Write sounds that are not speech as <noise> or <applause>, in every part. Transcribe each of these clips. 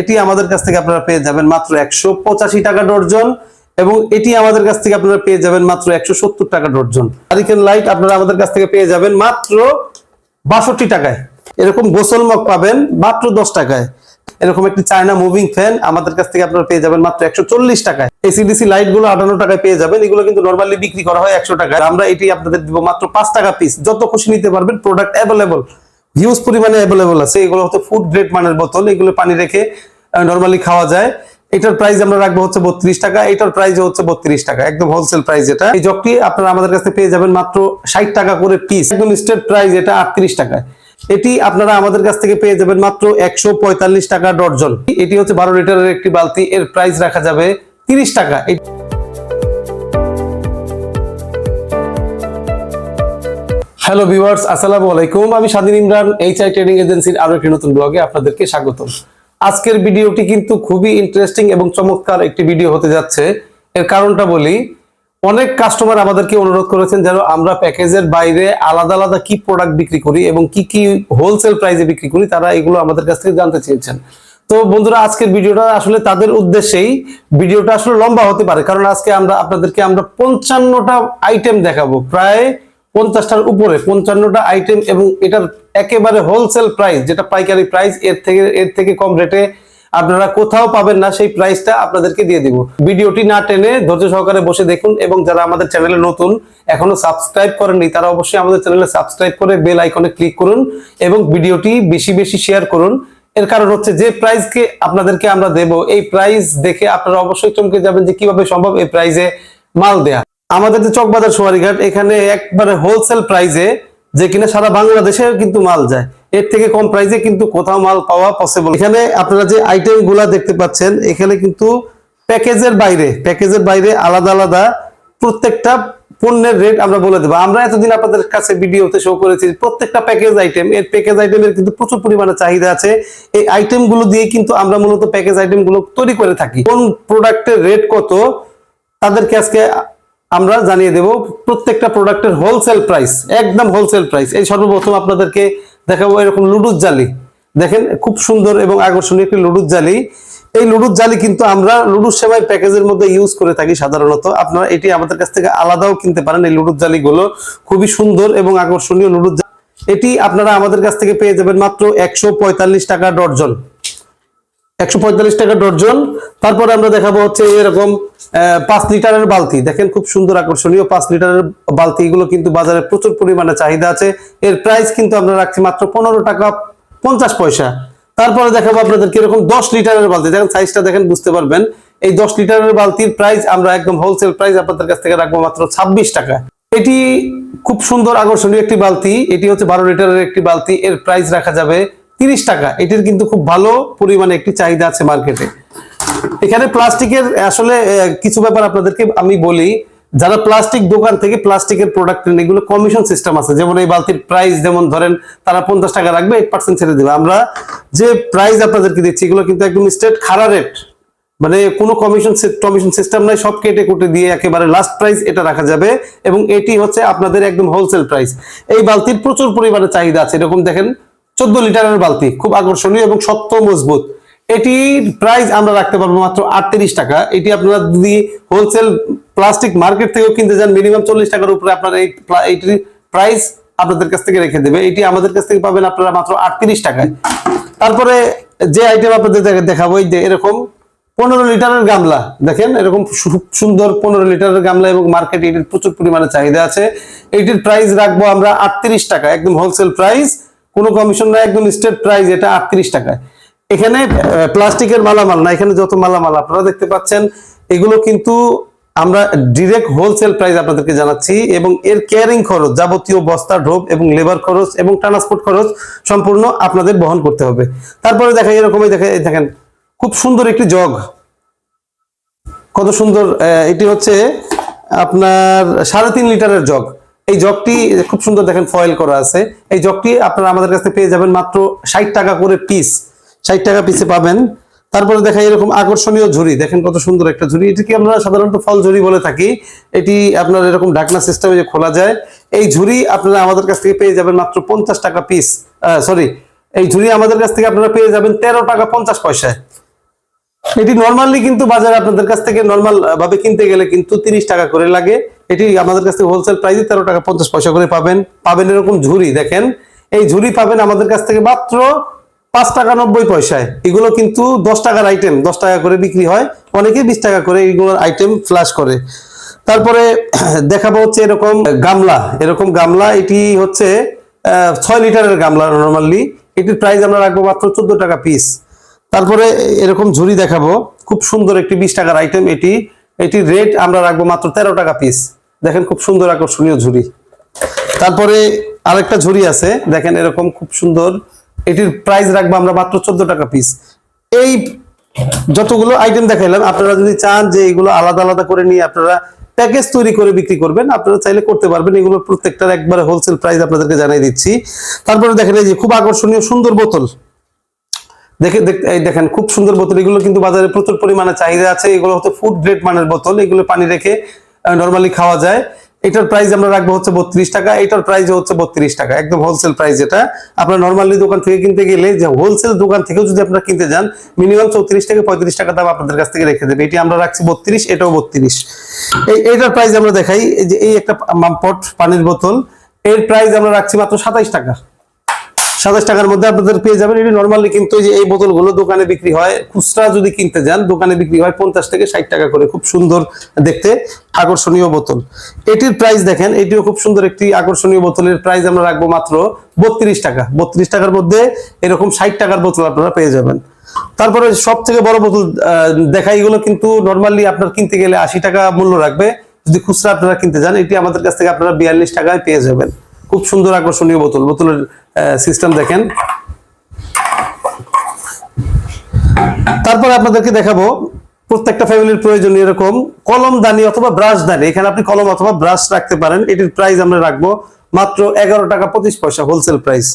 এটি আমাদের কাছ থেকে আপনারা পেয়ে যাবেন মাত্র একশো পঁচাশি টাকা ডর্জন এবং এটি আমাদের কাছ থেকে আপনারা পেয়ে যাবেন মাত্র একশো সত্তর টাকা ডর্জন। হারিকেন লাইট আপনারা আমাদের কাছ থেকে পেয়ে যাবেন মাত্র বাষট্টি টাকায়। এরকম গোসল মগ পাবেন মাত্র দশ টাকায়। এরকম একটি চায়না মুভিং ফ্যান আমাদের কাছ থেকে আপনারা পেয়ে যাবেন মাত্র একশো চল্লিশ টাকায়। এসিডিসি লাইটগুলো আটান্ন টাকায় পেয়ে যাবেন, এগুলো কিন্তু নর্মালি বিক্রি করা হয় একশো টাকায়। আমরা এটি আপনাদের দিব মাত্র পাঁচ টাকা পিস যত খুশি নিতে পারবেন প্রোডাক্ট অ্যাভেলেবল হিউজ পরিমাণে অ্যাভেলেবল আছে। এগুলো হচ্ছে ফুড গ্রেড মানের বোতল। এগুলো পানি রেখে নর্মালি খাওয়া যায়। এটার প্রাইস আমরা রাখব হচ্ছে বত্রিশ টাকা। এটার প্রাইস হচ্ছে বত্রিশ টাকা। একদম হোলসেল প্রাইস এটা এই জগটি আপনারা আমাদের কাছে পেয়ে যাবেন মাত্র ষাট টাকা করে পিস একদম স্টেট প্রাইস এটা আটত্রিশ টাকায়। এটি আপনারা আমাদের কাছ থেকে পেয়ে যাবেন মাত্র একশো পঁয়তাল্লিশ টাকা ডর্জন। এটি হচ্ছে বারো লিটারের একটি বালতি। এর প্রাইস রাখা যাবে তিরিশ টাকা। হ্যালো ভিউয়ার্স আসসালামু আলাইকুম। আমি স্বাধীন ইমরান এইচ আই ট্রেডিং এজেন্সির আরও একটি নতুন ব্লগে আপনাদেরকে স্বাগতম। আজকের ভিডিওটি কিন্তু খুবই ইন্টারেস্টিং এবং চমৎকার একটি ভিডিও হতে যাচ্ছে। এর কারণটা বলি, অনেক কাস্টমার আমাদেরকে অনুরোধ করেছেন যেন আমরা প্যাকেজের বাইরে আলাদা আলাদা কি প্রোডাক্ট বিক্রি করি এবং কি কি হোলসেল প্রাইসে বিক্রি করি, তারা এগুলো আমাদের কাছ থেকে জানতে চেয়েছেন। তো বন্ধুরা, আজকের ভিডিওটা আসলে তাদের উদ্দেশ্যেই, ভিডিওটা আসলে লম্বা হতে পারে, কারণ আজকে আমরা আপনাদেরকে আমরা পঞ্চান্নটা আইটেম দেখাবো। প্রায় পঞ্চাশটার উপরে, পঞ্চান্নটা আইটেম এবং এটার একেবারে হোলসেল প্রাইস যেটা পাইকারি প্রাইস এর থেকে এর থেকে কম রেটে আপনারা কোথাও পাবেন না, সেই প্রাইসটা আপনাদেরকে দিয়ে দিব। ভিডিওটি না টেনে ধৈর্য সহকারে বসে দেখুন এবং যারা আমাদের চ্যানেলে নতুন, এখনও সাবস্ক্রাইব করেননি, তারা অবশ্যই আমাদের চ্যানেলে সাবস্ক্রাইব করে বেল আইকনে ক্লিক করুন এবং ভিডিওটি বেশি বেশি শেয়ার করুন। এর কারণ হচ্ছে যে প্রাইসকে আপনাদেরকে আমরা দেব, এই প্রাইস দেখে আপনারা অবশ্যই চমকে যাবেন যে কীভাবে সম্ভব এই প্রাইসে মাল দেয়া। আমাদের যে চকবাজার সোয়ারিঘাট, এখানে একবারে হোলসেল প্রাইজে যে কিনা সারা বাংলাদেশে কিন্তু মাল যায়। এর থেকে কম প্রাইজে কিন্তু কোথাও মাল পাওয়া পসিবল এখানে আপনারা যে আইটেমগুলা দেখতে পাচ্ছেন, এখানে কিন্তু প্যাকেজের বাইরে প্যাকেজের বাইরে আলাদা আলাদা প্রত্যেকটা পণ্যের রেট আমরা বলে দেবো। আমরা এতদিন আপনাদের কাছে ভিডিওতে শো করেছি, প্রত্যেকটা প্যাকেজ আইটেম এর প্যাকেজ আইটেমের কিন্তু প্রচুর পরিমাণে চাহিদা আছে। এই আইটেমগুলো দিয়ে কিন্তু আমরা মূলত প্যাকেজ আইটেমগুলো তৈরি করে থাকি। কোন প্রোডাক্টের রেট কত, তাদেরকে আজকে আমরা জানিয়ে দেব প্রত্যেকটা প্রোডাক্টের হোলসেল প্রাইস একদম হোলসেল প্রাইস এই সর্বপ্রথম আপনাদেরকে দেখাবো এরকম লুডুস জালি। দেখেন, খুব সুন্দর এবং আকর্ষণীয় একটি লুডুস জালি। এই লুডুস জালি কিন্তু আমরা লুডুস সেমাই প্যাকেজের মধ্যে ইউজ করে থাকি সাধারণত। আপনারা এটি আমাদের কাছ থেকে আলাদাও কিনতে পারেন। এই লুডুস জালিগুলো খুবই সুন্দর এবং আকর্ষণীয় জালি। এটি আপনারা আমাদের কাছ থেকে পেয়ে যাবেন মাত্র একশো পঁয়তাল্লিশ টাকা ডর্জন। একশো পঁয়তাল্লিশ টাকা ডর্জন। তারপরে আমরা দেখাবো হচ্ছে এরকম পাঁচ লিটারের বালতি। দেখেন খুব সুন্দর আকর্ষণীয় পাঁচ লিটারের বালতি। এগুলো কিন্তু বাজারে প্রচুর পরিমাণে চাহিদা আছে। এর প্রাইস কিন্তু আমরা রাখছি মাত্র পনেরো টাকা পঞ্চাশ পয়সা। তারপরে দেখাবো আপনাদেরকে এরকম দশ লিটারের বালতি। দেখেন সাইজটা দেখেন, বুঝতে পারবেন। এই দশ লিটারের বালতির প্রাইস আমরা একদম হোলসেল প্রাইস আপনাদের কাছ থেকে রাখব মাত্র ছাব্বিশ টাকা। এটি খুব সুন্দর আকর্ষণীয় একটি বালতি। এটি হচ্ছে বারো লিটারের একটি বালতি। এর প্রাইস রাখা যাবে তিরিশ টাকা। এটির কিন্তু খুব ভালো পরিমাণে একটি চাহিদা আছে মার্কেটে এখানে প্লাস্টিকের, আসলে কিছু ব্যাপার আপনাদেরকে আমি বলি, যারা প্লাস্টিক দোকান থেকে প্লাস্টিকের প্রোডাক্ট নেন এগুলো কমিশন সিস্টেম আছে। যেমন এই বালতির প্রাইস যেমন ধরেন, তারা পঞ্চাশ টাকা রাখবে এইট পার্সেন্ট ছেড়ে দেবে। আমরা যে প্রাইস আপনাদেরকে দিচ্ছি, এগুলো কিন্তু একদম স্টেট খারা রেট মানে কোনো কমিশন কমিশন সিস্টেম নাই, সব কেটে কুটে দিয়ে একেবারে লাস্ট প্রাইস এটা রাখা যাবে এবং এটি হচ্ছে আপনাদের একদম হোলসেল প্রাইস এই বালতির প্রচুর পরিমাণে চাহিদা আছে। এরকম দেখেন চোদ্দ লিটারের বালতি, খুব আকর্ষণীয় এবং শক্ত মজবুত। এটির প্রাইস আমরা রাখতে পারব মাত্র আটত্রিশ টাকা। এটি আপনারা যদি হোলসেল প্লাস্টিক মার্কেট থেকেও কিনতে যান মিনিমাম চল্লিশ টাকার উপরে আপনার এইটির প্রাইস আপনাদের কাছ থেকে রেখে দেবে। এটি আমাদের কাছ থেকে পাবেন আপনারা মাত্র আটত্রিশ টাকায়। তারপরে যে আইটেম আপনাদের দেখে- দেখাবো, এই যে এরকম পনেরো লিটারের গামলা। দেখেন, এরকম সুন্দর পনেরো লিটারের গামলা এবং মার্কেটে এটির প্রচুর পরিমাণে চাহিদা আছে। এটির প্রাইস রাখব আমরা আটত্রিশ টাকা, একদম হোলসেল প্রাইস কোনো কমিশন না একদম স্টেট প্রাইস, এটা আটত্রিশ টাকায়। এখানে প্লাস্টিকের মালামাল না, এখানে যত মালামাল আপনারা দেখতে পাচ্ছেন, এগুলো কিন্তু আমরা ডিরেক্ট হোলসেল প্রাইস আপনাদেরকে জানাচ্ছি এবং এর কেয়ারিং খরচ, যাবতীয় বস্তা ঢোপ এবং লেবার খরচ এবং ট্রান্সপোর্ট খরচ সম্পূর্ণ আপনাদের বহন করতে হবে। তারপরে দেখা এরকমই দেখা দেখেন, খুব সুন্দর একটি জগ। কত সুন্দর এটি হচ্ছে আপনার সাড়ে তিন লিটারের জগ। এই জগটি খুব সুন্দর দেখেন ফয়েল করা আছে। এই জগটি আপনারা আমাদের কাছে পেয়ে যাবেন মাত্র ষাট টাকা করে পিস ষাট টাকা পিসে পাবেন। তারপরে দেখা এরকম আকর্ষণীয় ঝুড়ি। দেখেন কত সুন্দর একটা ঝুড়ি। এটিকে আমরা সাধারণত ফল ঝুড়ি বলে থাকি? এটি আপনার এরকম ঢাকনা সিস্টেমে যে খোলা যায়, এই ঝুড়ি আপনারা আমাদের কাছ থেকে পেয়ে যাবেন মাত্র পঞ্চাশ টাকা পিস সরি এই ঝুড়ি আমাদের কাছ থেকে আপনারা পেয়ে যাবেন তেরো টাকা পঞ্চাশ পয়সায়। এটি নর্মালি কিন্তু বাজারে আপনাদের কাছ থেকে নর্মাল ভাবে কিনতে গেলে কিন্তু তিরিশ টাকা করে লাগে। এটি আমাদের কাছ থেকে হোলসেল প্রাইসে তেরো টাকা পঞ্চাশ পয়সা করে পাবেন। পাবেন এরকম ঝুড়ি, দেখেন। এই ঝুড়ি পাবেন আমাদের কাছ থেকে মাত্র পাঁচ টাকা নব্বই পয়সায়। এগুলো কিন্তু দশ টাকার আইটেম দশ টাকা করে বিক্রি হয়। অনেকে বিশ টাকা করে এইগুলোর আইটেম ফ্ল্যাশ করে। তারপরে <clears throat> দেখাবো হচ্ছে এরকম গামলা। এরকম গামলা, এটি হচ্ছে ছয় লিটারের গামলা নর্মালি এটির প্রাইস আমরা রাখব মাত্র চোদ্দ টাকা পিস তারপরে এরকম ঝুড়ি দেখাবো। খুব সুন্দর একটি বিশ টাকার আইটেম এটি। এটির রেট আমরা রাখব মাত্র তেরো টাকা পিস দেখেন খুব সুন্দর আকর্ষণীয় ঝুড়ি। তারপরে আরেকটা ঝুড়ি আছে। দেখেন এরকম খুব সুন্দর। এটির প্রাইস রাখব আমরা মাত্র চোদ্দ টাকা পিস এই যতগুলো আইটেম দেখাইলাম, আপনারা যদি চান যে এগুলো আলাদা আলাদা করে নিয়ে আপনারা প্যাকেজ তৈরি করে বিক্রি করবেন, আপনারা চাইলে করতে পারবেন। এগুলো প্রত্যেকটার একবারে হোলসেল প্রাইস আপনাদেরকে জানিয়ে দিচ্ছি। তারপরে দেখেন এই যে খুব আকর্ষণীয় সুন্দর বোতল। দেখে দেখেন, খুব সুন্দর বোতল। এগুলো কিন্তু বাজারে প্রচুর পরিমাণে চাহিদা আছে। এগুলো হচ্ছে ফুড গ্রেড মানের বোতল। এগুলো পানি রেখে নর্মালি খাওয়া যায়। এটার প্রাইস আমরা রাখব হচ্ছে বত্রিশ টাকা। এটার প্রাইস হচ্ছে বত্রিশ টাকা। একদম হোলসেল প্রাইস এটা। আপনার নর্মালি দোকান থেকে কিনতে গেলে যে হোলসেল দোকান থেকেও যদি আপনারা কিনতে যান মিনিমাম চৌত্রিশ থেকে পঁয়ত্রিশ টাকা দাম আপনাদের কাছ থেকে রেখে দেবে। এটি আমরা রাখছি বত্রিশ, এটাও বত্রিশ। এই, এটার প্রাইস আমরা দেখাই। যে এই একটা মামপট পানির বোতল। এর প্রাইস আমরা রাখছি মাত্র সাতাইশ টাকা। সাতাশ টাকার মধ্যে আপনাদের পেয়ে যাবেন। এটি নর্মালি কিন্তু এই যে এই বোতলগুলো দোকানে বিক্রি হয়, খুচরা যদি কিনতে যান, দোকানে বিক্রি হয় পঞ্চাশ থেকে ষাট টাকা করে, খুব সুন্দর দেখতে আকর্ষণীয় বোতল। এটির প্রাইস দেখেন, এটিও খুব সুন্দর একটি আকর্ষণীয় বোতলের প্রাইস আমরা রাখব মাত্র বত্রিশ টাকা। বত্রিশ টাকার মধ্যে এরকম ষাট টাকার বোতল আপনারা পেয়ে যাবেন। তারপরে সব থেকে বড় বোতল দেখা এগুলো কিন্তু নর্মালি আপনার কিনতে গেলে আশি টাকা মূল্য রাখবে। যদি খুচরা আপনারা কিনতে যান, এটি আমাদের কাছ থেকে আপনারা বিয়াল্লিশ টাকায় পেয়ে যাবেন। খুব সুন্দর আকর্ষণীয় বোতল। বোতলের সিস্টেম দেখেন। তারপরে আপনাদেরকে দেখাবো প্রত্যেকটা ফ্যামিলির প্রয়োজনীয় এরকম কলম দানি অথবা ব্রাশ দানি। এখানে আপনি কলম অথবা ব্রাশ রাখতে পারেন। এটির প্রাইস আমরা রাখব মাত্র এগারো টাকা পঁচিশ পয়সা হোলসেল প্রাইস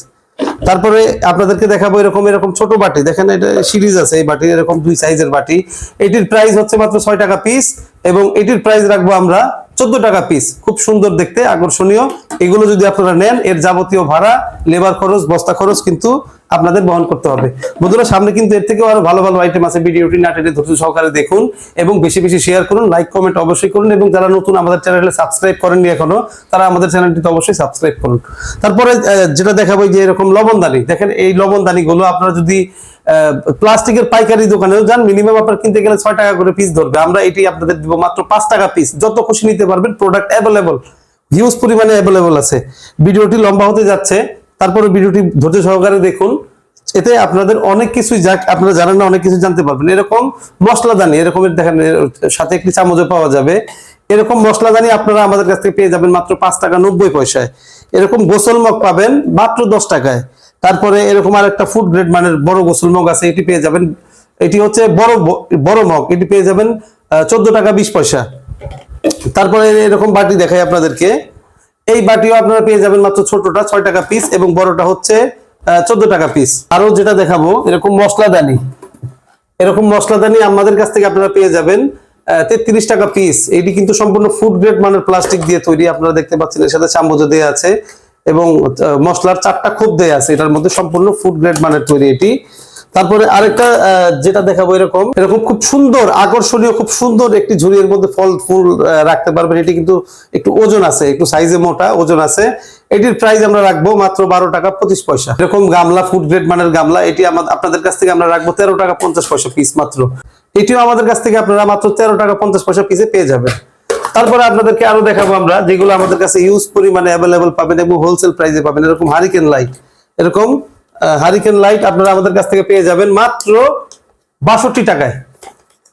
তারপরে আপনাদেরকে দেখাবো এরকম এরকম ছোট বাটি। দেখেন এটা সিরিজ আছে, এই বাটি এরকম দুই সাইজের বাটি। এটির প্রাইস হচ্ছে মাত্র ছয় টাকা পিস এবং এটির প্রাইস রাখব আমরা চোদ্দ টাকা পিস খুব সুন্দর দেখতে, আকর্ষণীয়। এগুলো যদি আপনারা নেন, এর যাবতীয় ভাড়া লেবার খরচ, বস্তা খরচ কিন্তু আপনাদের বহন করতে হবে। বন্ধুরা, সামনে কিন্তু এর থেকেও আরও ভালো ভালো আইটেম আছে। ভিডিওটি না টেনে ধৈর্য সহকারে দেখুন এবং বেশি বেশি শেয়ার করুন লাইক কমেন্ট অবশ্যই করুন এবং যারা নতুন আমাদের চ্যানেলে সাবস্ক্রাইব করেননি এখনও, তারা আমাদের চ্যানেলটিতে অবশ্যই সাবস্ক্রাইব করুন। তারপরে যেটা দেখাবো যে এরকম লবণদানি দেখেন, এই লবণদানি গুলো আপনারা যদি প্লাস্টিকের পাইকারি দোকানেও যান মিনিমাম আপনার কিনতে গেলে ছয় টাকা করে পিস ধরবে। আমরা এটি আপনাদের দিব মাত্র পাঁচ টাকা পিস যত খুশি নিতে পারবেন প্রোডাক্ট অ্যাভেলেবল হিউজ পরিমাণে অ্যাভেলেবল আছে। ভিডিওটি লম্বা হতে যাচ্ছে। তারপরে ভিডিওটি ধৈর্য সহকারে দেখুন। এতে আপনাদের অনেক কিছুই যা আপনারা জানেন না, অনেক কিছু জানতে পারবেন। এরকম মশলাদানি এরকমের দেখেন সাথে একটি চামচও পাওয়া যাবে। এরকম মশলাদানি আপনারা আমাদের কাছ থেকে পেয়ে যাবেন মাত্র পাঁচ টাকা নব্বই পয়সায়। এরকম গোসল মগ পাবেন মাত্র দশ টাকায়। তারপরে এরকম আর একটা ফুড গ্রেড মানের বড় গোসল মগ আছে, এটি পেয়ে যাবেন। এটি হচ্ছে বড় বড় মগ, এটি পেয়ে যাবেন চোদ্দ টাকা বিশ পয়সা। তারপরে এরকম বাটি দেখাই আপনাদেরকে। এই বাটিও আপনারা পেয়ে যাবেন মাত্র ছোটটা ছয় টাকা পিস এবং বড়টা হচ্ছে চোদ্দ টাকা পিস আরও যেটা দেখাবো, এরকম মশলাদানি এরকম মশলাদানি আমাদের কাছ থেকে আপনারা পেয়ে যাবেন তেত্রিশ টাকা পিস এটি কিন্তু সম্পূর্ণ ফুড গ্রেড মানের প্লাস্টিক দিয়ে তৈরি, আপনারা দেখতে পাচ্ছেন এর সাথে চামচ দেওয়া আছে এবং মশলার চারটা খোপ দেয়া আছে, এটার মধ্যে সম্পূর্ণ ফুড গ্রেড মানের তৈরি এটি। তারপরে আরেকটা যেটা দেখাবো এরকম এরকম খুব সুন্দর, আকর্ষণীয়, খুব সুন্দর একটি ঝুড়ির মধ্যে ফল, ফুল রাখতে পারবেন। এটি কিন্তু একটু ওজন আছে, একটু সাইজে মোটা ওজন আছে। এটির প্রাইস আমরা রাখব মাত্র বারো টাকা পঁচিশ পয়সা। এরকম গামলা ফুড গ্রেড মানের গামলা, এটি আপনাদের কাছ থেকে আমরা রাখব তেরো টাকা পঞ্চাশ পয়সা পিস মাত্র। এটিও আমাদের কাছ থেকে আপনারা মাত্র তেরো টাকা পঞ্চাশ পয়সা পিসে পেয়ে যাবেন। তারপরে আপনাদেরকে আরও দেখাবো আমরা, যেগুলো আমাদের কাছে ইউজ পরিমাণে অ্যাভেলেবল পাবেন এবং হোলসেল প্রাইসে পাবেন, এরকম হারিকেন লাইট এরকম হারিকেন লাইট আপনারা আমাদের কাছ থেকে পেয়ে যাবেন মাত্র বাষট্টি টাকায়।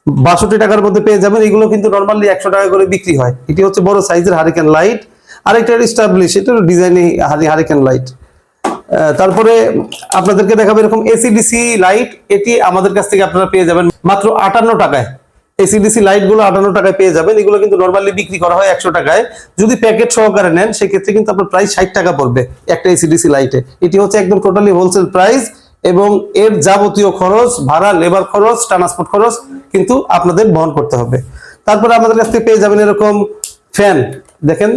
বাষট্টি টাকার মধ্যে পেয়ে যাবেন। এগুলো কিন্তু নর্মালি একশো টাকা করে বিক্রি হয়। এটি হচ্ছে বড় সাইজের হারিকেন লাইট আরেকটা স্টাবলিশ এটা ডিজাইনে হারিকেন লাইট তারপরে আপনাদেরকে দেখাবো এরকম এসিডিসি লাইট এটি আমাদের কাছ থেকে আপনারা পেয়ে যাবেন মাত্র আটান্ন টাকায়। এসিডিসি লাইটগুলো আটান্ন টাকায় পেয়ে যাবেন। এগুলো কিন্তু নর্মালি বিক্রি করা হয় একশো টাকায়। যদি প্যাকেট সহকারে নেন, সেক্ষেত্রে কিন্তু আপনার প্রাইস ষাট টাকা পড়বে একটা এসিডিসি লাইটে এটি হচ্ছে একদম টোটালি হোলসেল প্রাইস এবং এর যাবতীয় খরচ, ভাড়া লেবার খরচ ট্রান্সপোর্ট খরচ কিন্তু আপনাদের বহন করতে হবে। তারপরে আমাদের কাছ থেকে পেয়ে যাবেন এরকম ফ্যান দেখেন,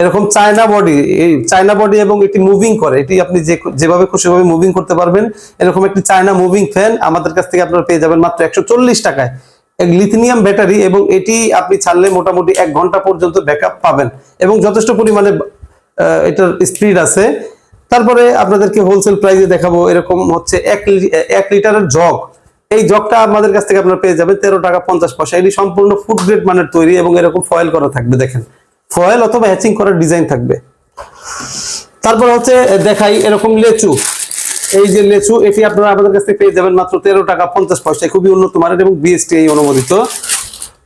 এরকম চায়না বডি এই চায়না বডি এবং এটি মুভিং করে। এটি আপনি যে যেভাবে খুশিভাবে মুভিং করতে পারবেন, এরকম একটি চায়না মুভিং ফ্যান আমাদের কাছ থেকে আপনারা পেয়ে যাবেন মাত্র একশো চল্লিশ টাকায়। লিথিনিয়াম ব্যাটারি এবং এটি আপনি ছাড়লে মোটামুটি এক ঘণ্টা পর্যন্ত ব্যাকআপ পাবেন এবং যথেষ্ট পরিমাণে এটার স্পিড আছে। তারপরে আপনাদেরকে হোলসেল প্রাইসে দেখাবো, এরকম হচ্ছে এক এক লিটারের জগ। এই জগটা আমাদের কাছ থেকে আপনারা পেয়ে যাবেন তেরো টাকা পঞ্চাশ পয়সা। এটি সম্পূর্ণ ফুড গ্রেড মানের তৈরি এবং এরকম ফয়েল করা থাকবে, দেখেন। ফয়েল অথবা হ্যাচিং করার ডিজাইন থাকবে। তারপর হচ্ছে, দেখাই এরকম লেচু। এই যে লেচু, এটি আপনারা আমাদের কাছ থেকে পেয়ে যাবেন মাত্র তেরো টাকা পঞ্চাশ পয়সায়। খুবই উন্নত মানের এবং বিএসটি এই অনুমোদিত।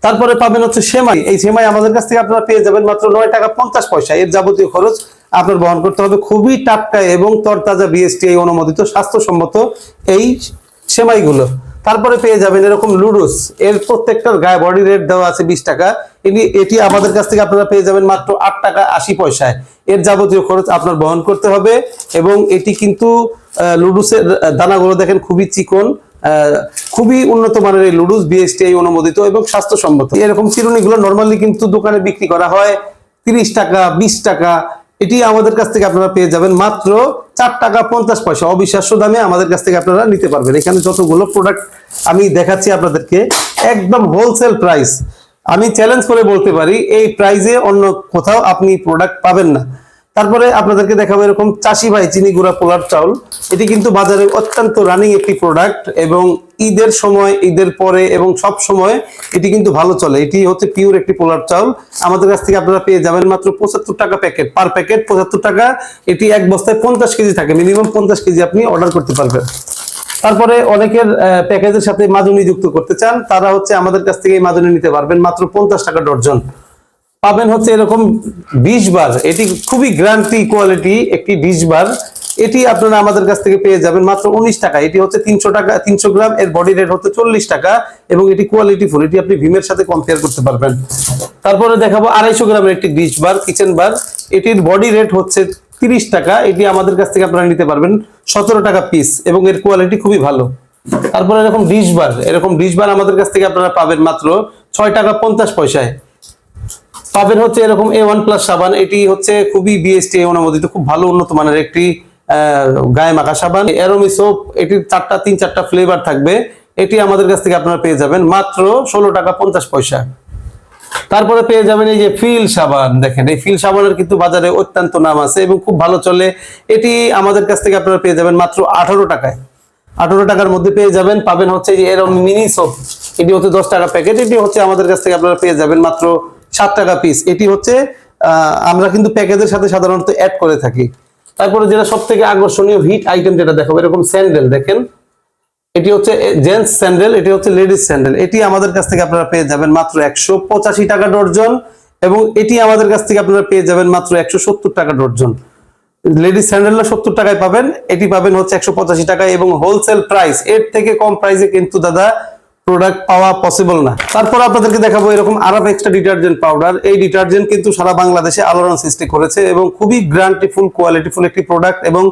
তারপরে পাবেন হচ্ছে সেমাই। এই সেমাই আমাদের কাছ থেকে আপনারা পেয়ে যাবেন মাত্র নয় টাকা পঞ্চাশ পয়সা এর যাবতীয় খরচ আপনার বহন করতে হবে খুবই টাটকা এবং তরতাজা বিএসটি অনুমোদিত, স্বাস্থ্যসম্মত এই সেমাইগুলো। তারপরে পেয়ে যাবেন এরকম লুডুস। এর প্রত্যেকটার গায়ে বডি রেট দেওয়া আছে বিশ টাকা। এটি এটি আমাদের কাছ থেকে আপনারা পেয়ে যাবেন মাত্র আট টাকা আশি পয়সায়। এর যাবতীয় খরচ আপনার বহন করতে হবে এবং এটি কিন্তু লুডুসের দানাগুলো দেখেন খুবই চিকন খুবই উন্নত মানের এই লুডুস বিএসটিআই অনুমোদিত এবং স্বাস্থ্যসম্মত। এরকম চিরুনিগুলো নর্মালি কিন্তু দোকানে বিক্রি করা হয়, তিরিশ টাকা, বিশ টাকা, এটি আমাদের কাছ থেকে আপনারা পেয়ে যাবেন মাত্র চার টাকা পঞ্চাশ পয়সা। অবিশ্বাস্য দামে আমাদের কাছ থেকে আপনারা নিতে পারবেন। এখানে যতগুলো প্রোডাক্ট আমি দেখাচ্ছি আপনাদেরকে, একদম হোলসেল প্রাইস আমি চ্যালেঞ্জ করে বলতে পারি, এই প্রাইজে অন্য কোথাও আপনি প্রোডাক্ট পাবেন না। তারপরে আপনাদেরকে দেখাবো এরকম চাষি ভাই চিনি গুঁড়া পোলার চাউল, এটি কিন্তু বাজারে অত্যন্ত রানিং একটি প্রোডাক্ট এবং ঈদের সময়, ঈদের পরে এবং সব সময় এটি কিন্তু ভালো চলে। এটি হচ্ছে পিওর একটি পোলার চাউল। আমাদের কাছ থেকে আপনারা পেয়ে যাবেন মাত্র পঁচাত্তর টাকা প্যাকেট পার প্যাকেট পঁচাত্তর টাকা, এটি এক বস্তায় পঞ্চাশ কেজি থাকে। মিনিমাম পঞ্চাশ কেজি আপনি অর্ডার করতে পারবেন। তারপরে অনেকের প্যাকেজের সাথে মাজুনি যুক্ত করতে চান, তারা হচ্ছে আমাদের কাছ থেকে মাজুনি নিতে পারবেন মাত্র পঞ্চাশ টাকা ডর্জন পাবেন হচ্ছে এরকম বিশ বার। এটি খুবই গ্যারান্টি কোয়ালিটি একটি বিশ বার। এটি আপনারা আমাদের কাছ থেকে পেয়ে যাবেন মাত্র উনিশ টাকা। এটি হচ্ছে তিনশো টাকা, তিনশো গ্রাম। এর বডি রেট হচ্ছে চল্লিশ টাকা এবং এটি কোয়ালিটি ফুল এটি আপনি ভীমের সাথে কম্পেয়ার করতে পারবেন। তারপরে দেখাবো আড়াইশো গ্রামের একটি ডিশ বার কিচেন বার। এটির বডি রেট হচ্ছে তিরিশ টাকা। এটি আমাদের কাছ থেকে আপনারা নিতে পারবেন সতেরো টাকা পিস এবং এর কোয়ালিটি খুবই ভালো। তারপরে এরকম ডিশ বার, এরকম ডিশ বার আমাদের কাছ থেকে আপনারা পাবেন মাত্র ছয় টাকা পঞ্চাশ পয়সায়। পাবেন হচ্ছে এরকম এ ওয়ান প্লাস সাবান, এটি হচ্ছে খুবই বিএসটি অনুমোদিত, খুব ভালো উন্নত মানের একটি গায়ে মাখা সাবান। এরোমি সোপ এটির চারটা, তিন চারটা ফ্লেভার থাকবে। এটি আমাদের কাছ থেকে আপনারা পেয়ে যাবেন মাত্র ষোলো টাকা পঞ্চাশ পয়সা। তারপরে পেয়ে যাবেন এই যে ফিল সাবান, দেখেন, এই ফিল সাবানের কিন্তু বাজারে অত্যন্ত নাম আছে এবং খুব ভালো চলে। এটি আমাদের কাছ থেকে আপনারা পেয়ে যাবেন মাত্র আঠারো টাকায়। আঠারো টাকার মধ্যে পেয়ে যাবেন, পাবেন হচ্ছে যে এরকম মিনি সোপ এটি হচ্ছে দশ টাকা প্যাকেট এটি হচ্ছে আমাদের কাছ থেকে আপনারা পেয়ে যাবেন মাত্র সাত টাকা পিস এটি হচ্ছে আমরা কিন্তু প্যাকেজের সাথে সাধারণত অ্যাড করে থাকি। তারপরে যেটা সব থেকে আকর্ষণীয় হিট আইটেম যেটা দেখাবো, এরকম স্যান্ডেল দেখেন। এটি হচ্ছে জেন্টস স্যান্ডেল এটি হচ্ছে লেডিস স্যান্ডেল এটি আমাদের কাছ থেকে আপনারা পেয়ে যাবেন মাত্র একশো পঁচাশি টাকা ডর্জন এবং এটি আমাদের কাছ থেকে আপনারা পেয়ে যাবেন মাত্র একশো সত্তর টাকা ডর্জন। লেডিস স্যান্ডেলটা সত্তর টাকায় পাবেন, এটি পাবেন হচ্ছে একশো পঁচাশি টাকায় এবং হোলসেল প্রাইস এর থেকে কম প্রাইসে কিন্তু দাদা প্রোডাক্ট পাওয়া পসিবল না। তারপর আপনাদেরকে দেখাবো এরকম আরব এক্সট্রা ডিটারজেন্ট পাউডার এই ডিটারজেন্ট কিন্তু সারা বাংলাদেশে আলোড়ন সৃষ্টি করেছে এবং খুবই গ্রান্টিফুল কোয়ালিটিফুল একটি প্রোডাক্ট এবং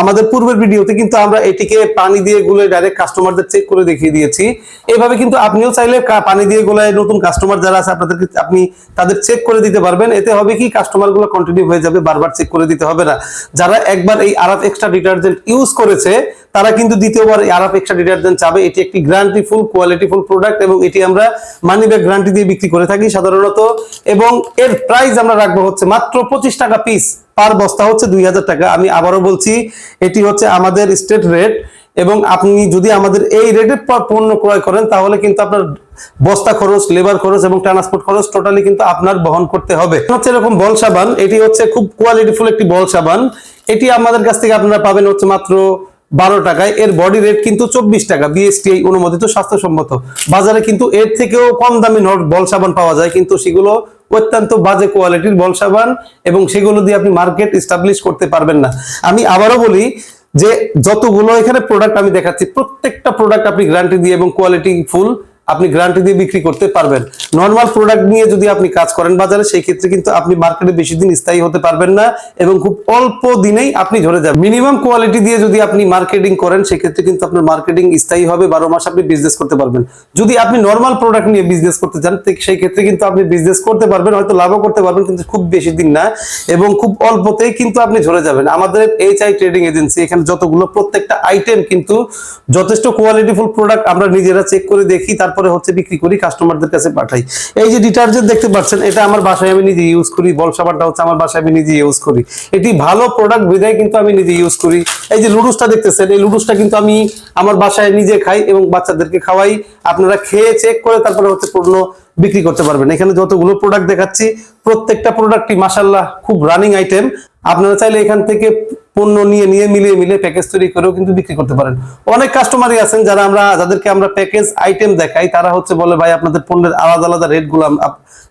আমাদের পূর্বের ভিডিওতে কিন্তু আমরা এটিকে পানি দিয়ে গুলে ডাইরেক্ট কাস্টমারদের চেক করে দেখিয়ে দিয়েছি। এইভাবে কিন্তু আপনিও চাইলে পানি দিয়ে গোলায় নতুন কাস্টমার যারা আছে, আপনাদেরকে আপনি তাদের চেক করে দিতে পারবেন। এতে হবে কি কাস্টমারগুলো কন্টিনিউ হয়ে যাবে, বারবার চেক করে দিতে হবে না। যারা একবার এই আরব এক্সট্রা ডিটারজেন্ট ইউজ করেছে, তারা কিন্তু দ্বিতীয়বার আরব এক্সট্রা ডিটারজেন্ট চাবে। এটি একটি গ্যারান্টিফুল কোয়ালিটিফুল প্রোডাক্ট এবং এটি আমরা মানি ব্যাগ গ্যারান্টি দিয়ে বিক্রি করে থাকি সাধারণত। এবং এর প্রাইস আমরা রাখব হচ্ছে মাত্র পঁচিশ টাকা পিস পার বস্তা হচ্ছে দুই হাজার টাকা। আমি আবারও বলছি, এটি হচ্ছে আমাদের স্টেট রেট এবং আপনি যদি আমাদের এই রেটে পণ্য ক্রয় করেন, তাহলে কিন্তু আপনার বস্তা খরচ লেবার খরচ এবং ট্রান্সপোর্ট খরচ টোটালি কিন্তু আপনার বহন করতে হবে। হচ্ছে এরকম বল সাবান, এটি হচ্ছে খুব কোয়ালিটিফুল একটি বল সাবান। এটি আমাদের কাছ থেকে আপনারা পাবেন হচ্ছে মাত্র বারো টাকায়, এর বডি রেট কিন্তু চব্বিশ টাকা। বিএসটিআই অনুমোদিত স্বাস্থ্যসম্মত। বাজারে কিন্তু এর থেকেও কম দামি নট বল সাবান পাওয়া যায়, কিন্তু সেগুলো অত্যন্ত বাজে কোয়ালিটির বল সাবান এবং সেগুলো দিয়ে আপনি মার্কেট ইস্টাবলিশ করতে পারবেন না। আমি আবারও বলি যে যতগুলো এখানে প্রোডাক্ট আমি দেখাচ্ছি, প্রত্যেকটা প্রোডাক্ট আপনি গ্যারান্টি দিয়ে এবং কোয়ালিটি ফুল আপনি গ্যারান্টি দিয়ে বিক্রি করতে পারবেন। নর্মাল প্রোডাক্ট নিয়ে যদি আপনি কাজ করেন বাজারে, সেই ক্ষেত্রে কিন্তু আপনি মার্কেটে বেশি দিন স্থায়ী হতে পারবেন না এবং খুব অল্প দিনেই আপনি ঝরে যাবেন। মিনিমাম কোয়ালিটি দিয়ে যদি আপনি মার্কেটিং করেন, সেক্ষেত্রে কিন্তু আপনার মার্কেটিং স্থায়ী হবে, বারো মাস আপনি বিজনেস করতে পারবেন। যদি আপনি নর্মাল প্রোডাক্ট নিয়ে বিজনেস করতে চান সেই ক্ষেত্রে কিন্তু আপনি বিজনেস করতে পারবেন, হয়তো লাভও করতে পারবেন, কিন্তু খুব বেশি দিন না এবং খুব অল্পতেই কিন্তু আপনি ঝরে যাবেন। আমাদের এইচ আই ট্রেডিং এজেন্সি এখানে যতগুলো প্রত্যেকটা আইটেম কিন্তু যথেষ্ট কোয়ালিটিফুল প্রোডাক্ট আমরা নিজেরা চেক করে দেখি তারপরে হচ্ছে বিক্রি করি কাস্টমারদের কাছে পাঠাই। এই যে ডিটারজেন্ট দেখতে পাচ্ছেন, এটা আমার বাসায় আমি নিজে ইউজ করি, বল সাবানটা হচ্ছে আমার বাসায় আমি নিজে ইউজ করি। এটি ভালো প্রোডাক্ট বিধায় কিন্তু আমি নিজে ইউজ করি। এই যে লুডুসটা দেখতেছেন, এই লুডুসটা কিন্তু আমি আমার বাসায় নিজে খাই এবং বাচ্চাদেরকে খাওয়াই। আপনারা খেয়ে চেক করে তারপরে হচ্ছে পণ্য বিক্রি করতে পারবেন। এখানে যতগুলো প্রোডাক্ট দেখাচ্ছি, প্রত্যেকটা প্রোডাক্টই মাসাল্লাহ খুব রানিং আইটেম আপনারা চাইলে এখান থেকে পণ্য নিয়ে নিয়ে মিলিয়ে মিলিয়ে প্যাকেজ তৈরি করেও কিন্তু বিক্রি করতে পারেন। অনেক কাস্টমারই আছেন যারা আমরা, যাদেরকে আমরা প্যাকেজ আইটেম দেখাই, তারা হচ্ছে বলে, ভাই, আপনাদের পণ্যের আলাদা আলাদা রেটগুলো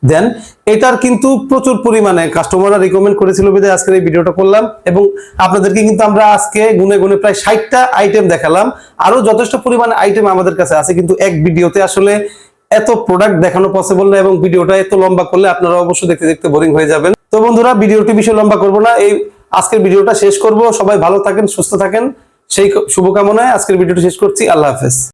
দেন। এটার কিন্তু প্রচুর পরিমাণে কাস্টমাররা রিকমেন্ড করেছিল বিধায় আজকের এই ভিডিওটা করলাম এবং আপনাদেরকে কিন্তু আমরা আজকে গুনে গুনে প্রায় ষাটটা আইটেম দেখালাম। আরও যথেষ্ট পরিমাণে আইটেম আমাদের কাছে আছে, কিন্তু এক ভিডিওতে আসলে এত প্রোডাক্ট দেখানো পসিবল না এবং ভিডিওটা এত লম্বা করলে আপনারা অবশ্যই দেখতে দেখতে বোরিং হয়ে যাবেন। তো বন্ধুরা, ভিডিওটি বেশি লম্বা করব না। এই আজকের ভিডিওটা শেষ করব। সবাই ভালো থাকেন, সুস্থ থাকেন। সেই শুভকামনায় আজকের ভিডিওটি শেষ করছি। আল্লাহ হাফেজ।